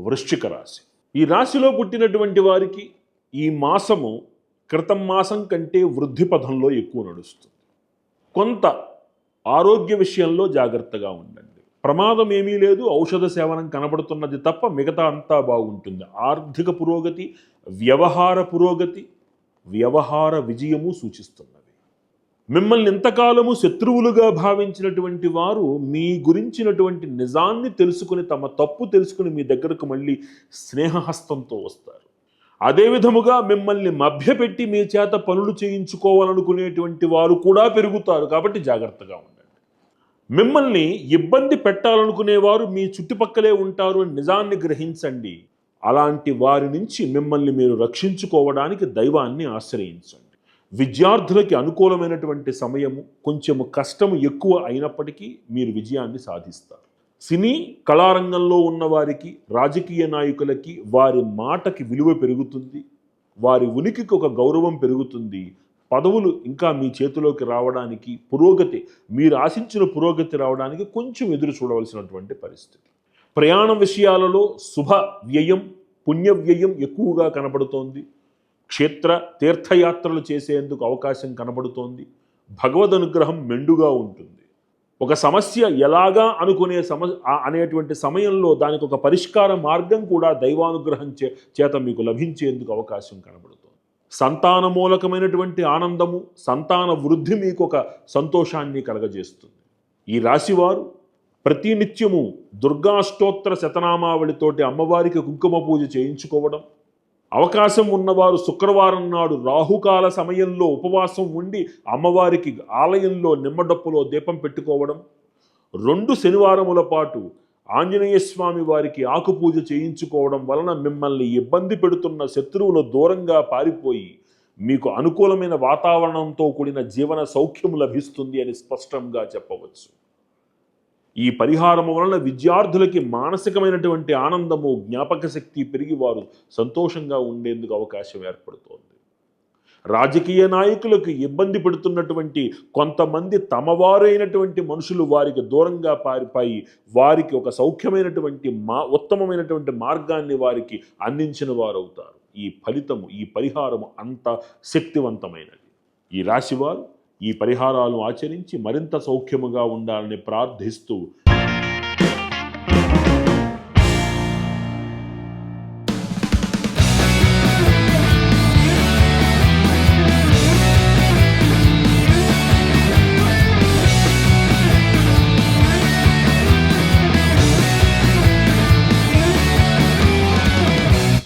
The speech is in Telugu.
వృశ్చిక రాశి. ఈ రాశిలో పుట్టినటువంటి వారికి ఈ మాసము క్రితం మాసం కంటే వృద్ధి పథంలో ఎక్కువ నడుస్తుంది. కొంత ఆరోగ్య విషయంలో జాగ్రత్తగా ఉండండి. ప్రమాదం ఏమీ లేదు ఔషధ సేవనం కనబడుతున్నది తప్ప మిగతా అంతా బాగుంటుంది. ఆర్థిక పురోగతి వ్యవహార పురోగతి వ్యవహార విజయము సూచిస్తున్నది. మిమ్మల్ని ఇంతకాలము శత్రువులుగా భావించినటువంటి వారు మీ గురించినటువంటి నిజాన్ని తెలుసుకుని తమ తప్పు తెలుసుకుని మీ దగ్గరకు మళ్ళీ స్నేహహస్తంతో వస్తారు. అదే విధముగా మిమ్మల్ని మభ్యపెట్టి మీ చేత పనులు చేయించుకోవాలనుకునేటువంటి వారు కూడా పెరుగుతారు. కాబట్టి జాగ్రత్తగా ఉండండి. మిమ్మల్ని ఇబ్బంది పెట్టాలనుకునేవారు మీ చుట్టుపక్కలే ఉంటారు అని నిజాన్ని గ్రహించండి. అలాంటి వారి నుంచి మిమ్మల్ని మీరు రక్షించుకోవడానికి దైవాన్ని ఆశ్రయించండి. విద్యార్థులకి అనుకూలమైనటువంటి సమయము కొంచెము కష్టము ఎక్కువ అయినప్పటికీ మీరు విజయాన్ని సాధిస్తారు. సినీ కళారంగంలో ఉన్న వారికి రాజకీయ నాయకులకి వారి మాటకి విలువ పెరుగుతుంది వారి ఉనికికి ఒక గౌరవం పెరుగుతుంది. పదవులు ఇంకా మీ చేతిలోకి రావడానికి పురోగతి మీరు ఆశించిన పురోగతి రావడానికి కొంచెం ఎదురు చూడవలసినటువంటి పరిస్థితి. ప్రయాణ విషయాలలో శుభ వ్యయం పుణ్య వ్యయం ఎక్కువగా కనబడుతోంది. క్షేత్ర తీర్థయాత్రలు చేసేందుకు అవకాశం కనబడుతోంది. భగవద్ అనుగ్రహం మెండుగా ఉంటుంది. ఒక సమస్య ఎలాగా అనుకునే సమ అనేటువంటి సమయంలో దానికి ఒక పరిష్కార మార్గం కూడా దైవానుగ్రహం చే చేత మీకు లభించేందుకు అవకాశం కనబడుతుంది. సంతాన మూలకమైనటువంటి ఆనందము సంతాన వృద్ధి మీకు ఒక సంతోషాన్ని కలగజేస్తుంది. ఈ రాశివారు ప్రతినిత్యము దుర్గాష్టోత్తర శతనామావళితోటి అమ్మవారికి కుంకుమ పూజ చేయించుకోవడం అవకాశం ఉన్నవారు శుక్రవారం నాడు రాహుకాల సమయంలో ఉపవాసం ఉండి అమ్మవారికి ఆలయంలో నిమ్మడప్పులో దీపం పెట్టుకోవడం రెండు శనివారముల పాటు ఆంజనేయ స్వామి వారికి ఆకుపూజ చేయించుకోవడం వలన మిమ్మల్ని ఇబ్బంది పెడుతున్న శత్రువులు దూరంగా పారిపోయి మీకు అనుకూలమైన వాతావరణంతో కూడిన జీవన సౌఖ్యం లభిస్తుంది అని స్పష్టంగా చెప్పవచ్చు. ఈ పరిహారము వలన విద్యార్థులకి మానసికమైనటువంటి ఆనందము జ్ఞాపక శక్తి పెరిగి వారు సంతోషంగా ఉండేందుకు అవకాశం ఏర్పడుతోంది. రాజకీయ నాయకులకు ఇబ్బంది పెడుతున్నటువంటి కొంతమంది తమవారైనటువంటి మనుషులు వారికి దూరంగా పారిపోయి వారికి ఒక సౌఖ్యమైనటువంటి మా ఉత్తమమైనటువంటి మార్గాన్ని వారికి అందించిన వారు అవుతారు ఈ ఫలితము ఈ పరిహారము అంత శక్తివంతమైనది. ఈ రాశివారు ఈ పరిహారాలు ఆచరించి మరింత సౌఖ్యముగా ఉండాలని ప్రార్థిస్తూ